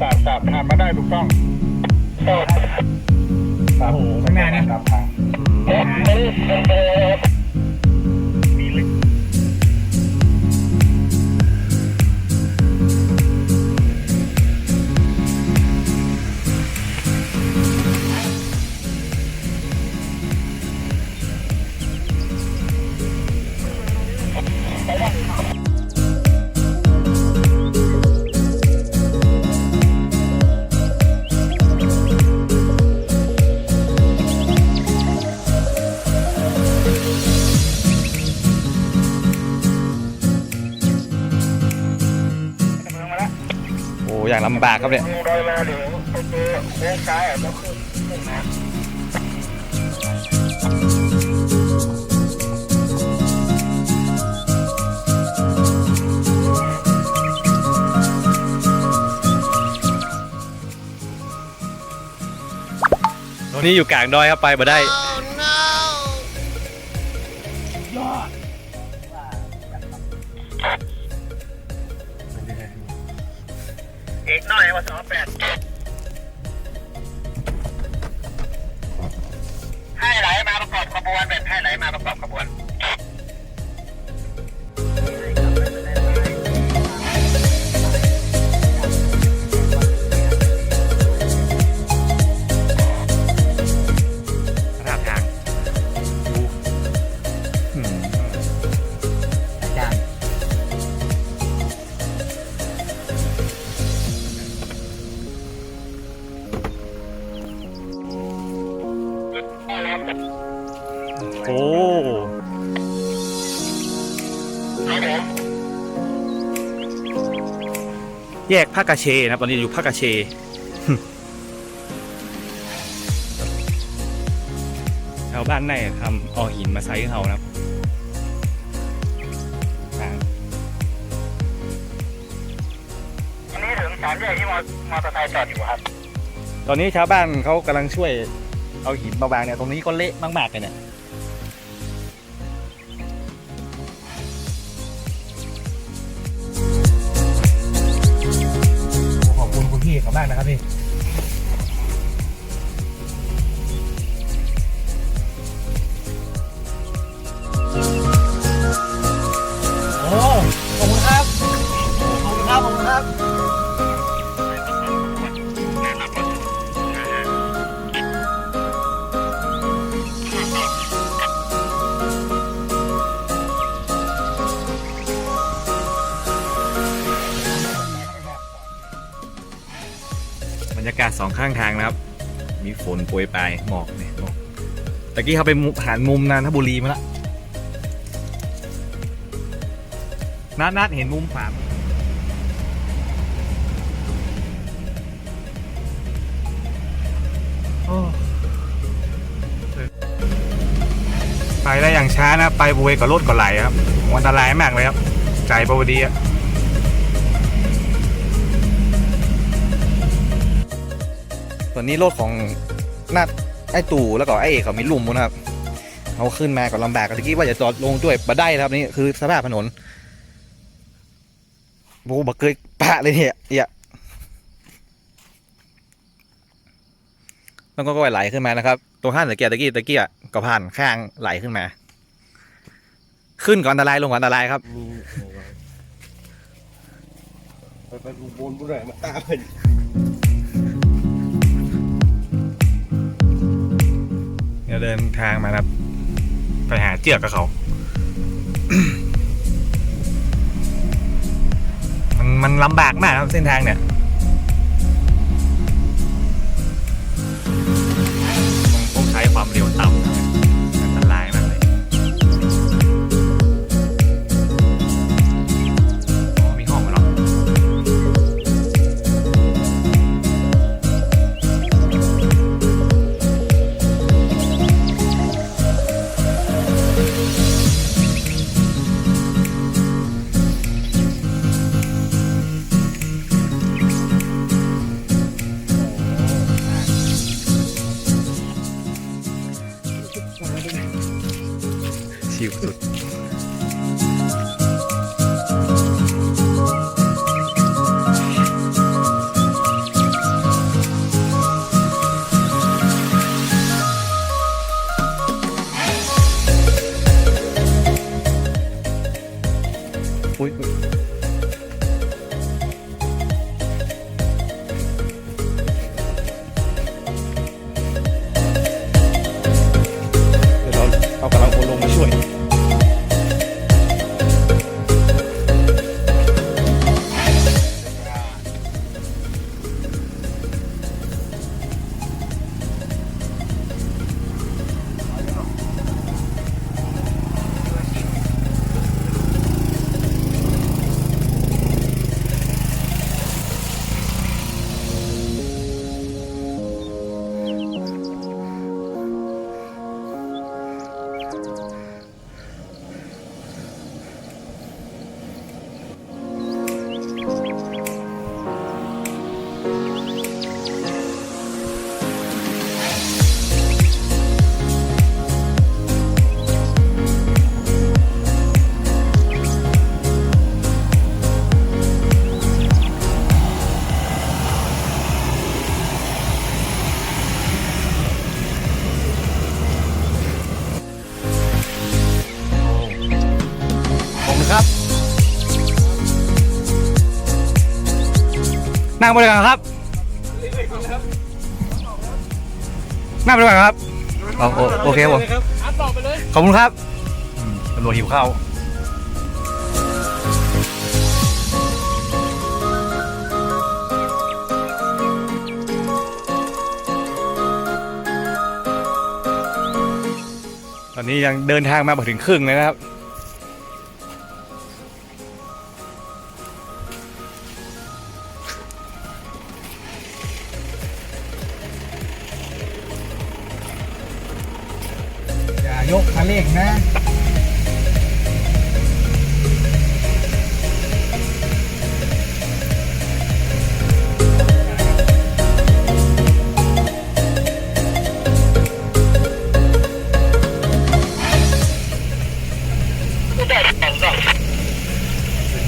สาบสาบผ่านมาได้ถูกต้องโอ้โหข้างหน้านะตามทา อย่างลำบากครับเนี่ยตอนนี้อยู่กลางดอยครับไปมาได้ ยกภาคกาเชนะครับตอนนี้อยู่ภาคกาเชชาวบ้านในทำเอาหินมาใส่ให้เขานะครับทางอันนี้ถึงสามแยกที่มอมอเตอร์ไซค์จอดอยู่ครับ ตอนนี้ชาวบ้านเขากำลังช่วยเอาหินมาวางเนี่ยตรงนี้ก็เละมากๆเลยเนี่ย เขามากนะครับพี่ บรรยากาศสองข้างทางนะครับ มีฝนโปรยปลายหมอกเนี่ยหมอกตะกี้เขาไปมุผ่านมุมนานทบุรีมาแล้วนัดนัดเห็นมุมขวาไปได้อย่างช้านะ ไปบวยกับรถก็ไหลครับอันตรายมากเลยครับไกลปวดีอะ นนี้รถของนาดไอ้ตู่แล้วก็ไอ้เอกเขามีลุมนะครับเอาขึ้นมาก็ลำบากตะกี้ว่าจะจอดลงด้วยมาได้ครับนี่คือสภาพถนนโอ้บักเกยปะเลยเนี่ยเอียแล้วก็ก็ไหลขึ้นมานะครับ ตรงห้างตะเกียตะกี้ตะกี้อะก็ผ่านข้างไหลขึ้นมา ขึ้นก่อนอันตรายลงก่อนอันตรายครับไปไปดูบนบุญหน่อยมาตาไป เดินทางมาครับ ไปหาเจือกกับเขา มันมันลำบากมากครับเส้นทางเนี่ยต้องใช้ความเร็วต่ำ นั่งบริการครับ นั่งบริการครับเอาโอโอเคครับผมอัดต่อไปเลยขอบคุณครับอืมตำรวจหิวข้าวตอนนี้ยังเดินทางมาถึงครึ่งเลยนะครับ ย่ายกคันเร่งนะ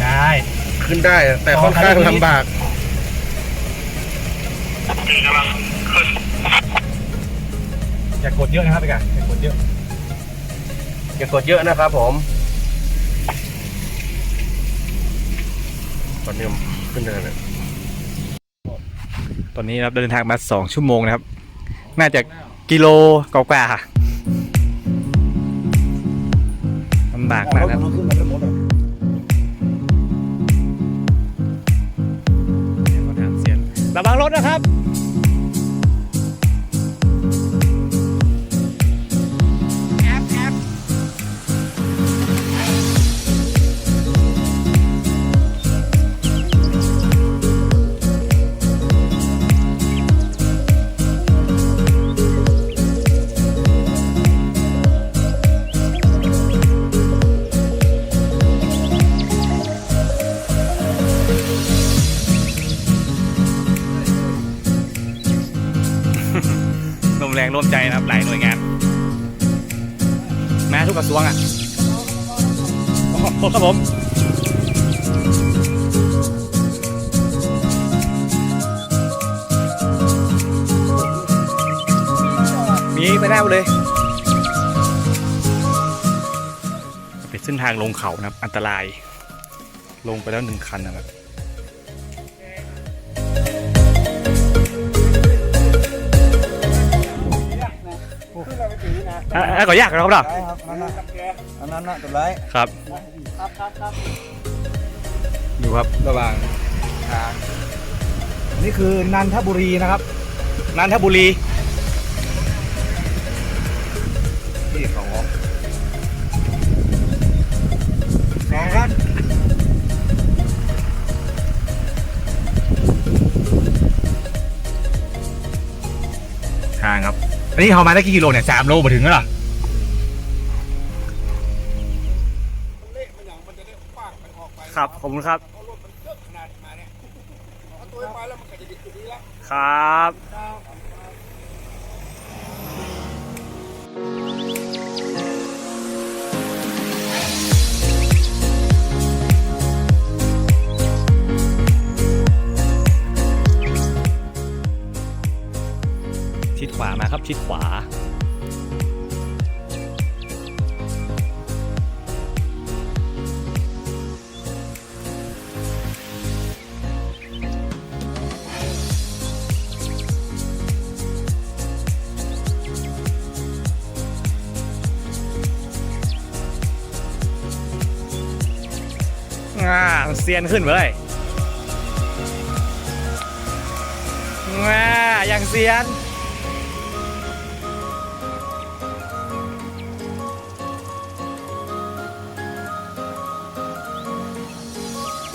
ได้ขึ้นได้แต่ค่อนข้างลำบากอย่ากดเยอะนะครับไปกันอย่ากดเยอะ อย่ากดเยอะนะครับผมตอนนี้ขึ้นเนินเลยตอนนี้นะครับเดินทางมาสองชั่วโมงนะครับ น่าจะกิโลกว่าๆค่ะลำบากมากนะครับขึ้นมาแล้วหมดเลยระวังรถนะครับ แรงร่วมใจนะครับหลายหน่วยงานแม้ทุกกระทรวงอะขอบครับผมมีไปได้เลย เป็นเส้นทางลงเขานะครับ อันตราย ลงไปแล้วหนึ่งคันนะครับ อะอะก็ยากนะครับเราได้ครับนั่นนะอันนั้นนะตัวไรครับครับครับครับดูครับระหว่างทางนี่คือนันทบุรีนะครับ นันทบุรีที่เขาสองครับทางครับ อันนี้เขามาได้กี่กิโลเนี่ยสามโลมาถึงแล้วเหรอครับขอบคุณครับครับ ชิดขวาอ่าเซียนขึ้นเลยอ่าอย่างเซียน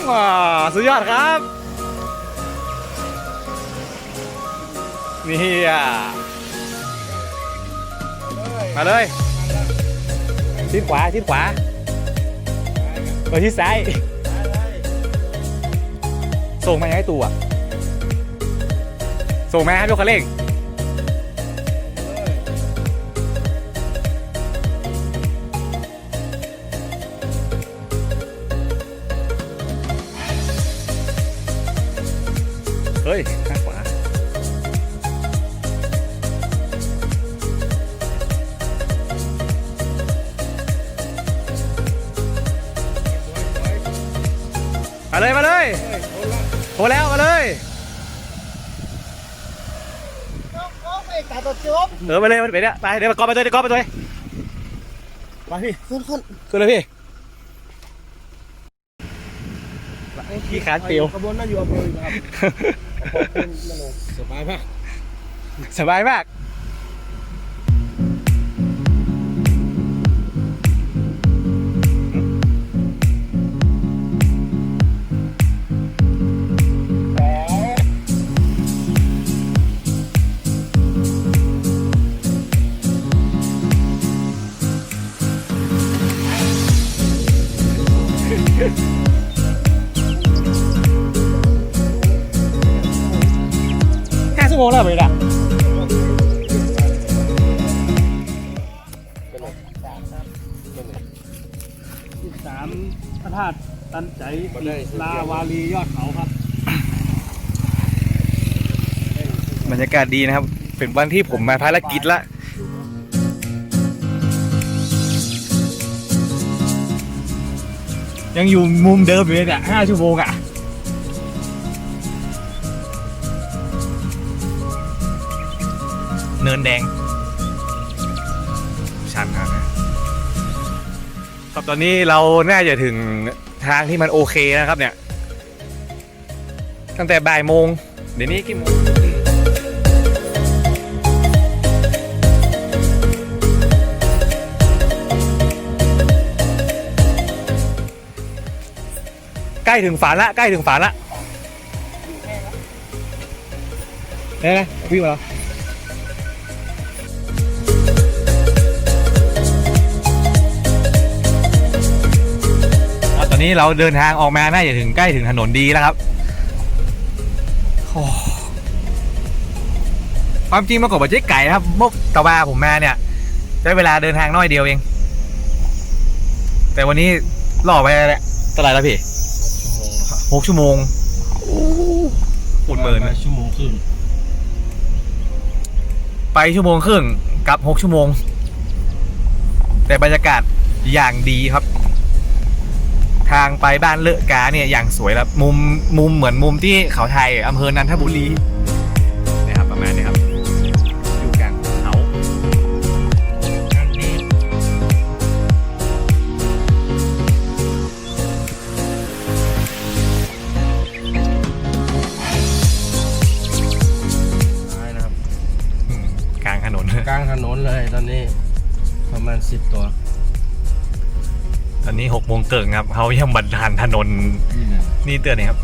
ว้าสุดยอดครับ นี่อะมาเลยชิดขวาชิดขวาไปที่ซ้าย ส่งมาให้ตัวส่งมาให้ยกคันเร่ง โอแล้วมาเลยเหนือไปเลยไปเนี่ยไปเดี๋ยวไปกอไปด้วยเดี๋ยวกอไปด้วยไปพี่ขึ้นขึ้นขึ้นเลยพี่พี่ขาเตียวขบวนน่าอยู่อำเภอครับสบายมากสบายมาก แล้วไปละสิบสามพระธาตุตันใจลาวาลียอดเขาครับ บรรยากาศดีนะครับ เป็นวันที่ผมมาภารกิจละยังอยู่มุมเดิมอยู่เลยเนี่ยห้าชั่วโมงอะ เนินแดง ชันมากนะครับตอนนี้เราน่าจะถึงทางที่มันโอเคนะครับเนี่ย ตั้งแต่บ่ายโมง เดี๋ยวนี้กี่โมงใกล้ถึงฝานละใกล้ถึงฝานละเนี่ยนะวิ่งมาแล้ว นนี้เราเดินทางออกมาน่าจะถึงใกล้ถึงถนนดีแล้วครับโอ้ความจริงมากกว่าเจ๊ไก่นะครับเมื่อตะวาผมมาเนี่ยใช้เวลาเดินทางน้อยเดียวเอง แต่วันนี้ล่อไปแล้วเท่าไหร่แล้วพี่หกชั่วโมงปุ่นเมินชั่วโมงครึ่งไปชั่วโมงครึ่งกลับหกชั่วโมง แต่บรรยากาศอย่างดีครับ ทางไปบ้านเลอะกาเนี่ยอย่างสวยแล้วมุมมุมเหมือนมุมที่เขาไทยอำเภอนันทบุรี ตอนนี้หกโมงเกิงครับเขายังบันทันถนนนี่นะนี่เตือนนี่ครับ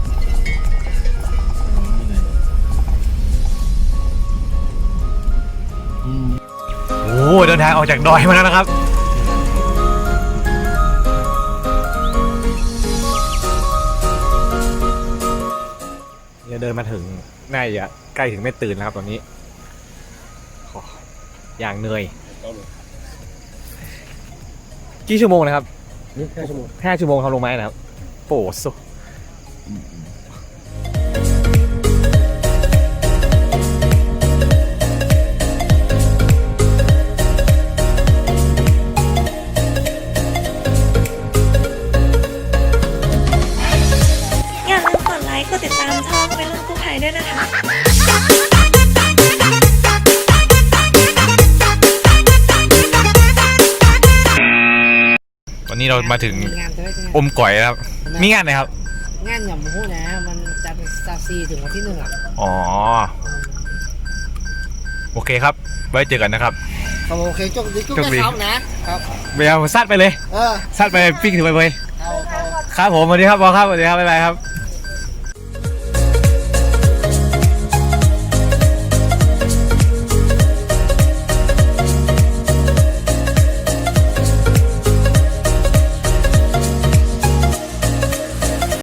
นี่เลยอืมโอ้เดินทางออกจากดอยมาแล้วนะครับ เนี่ยเดินมาถึงน่าจะใกล้ถึงไม่ตื่นแล้วครับตอนนี้โอ้อย่างเหนื่อย กี่ชั่วโมงนะครับ นี่แค่ชั่วโมงห้าชั่วโมงทำลงไม้นะครับโอ้สุอ นนี้เรามาถึงงานจะได้อมก่อยแล้วครับ มีงานไหนครับ งานอย่างพูดนะ มันจะจะซีถึงวันที่หนึ่งอะอ๋อ โอเคครับ ไว้เจอกันนะครับครับโอเคจบดีจุ๊บโชคดีได้ครับนะครับเบียร์ซัดไปเลย เออซัดไปปิ้งถึงไปเลย เอาเอา ครับผมสวัสดีครับบอลครับสวัสดีครับบ๊ายบายครับ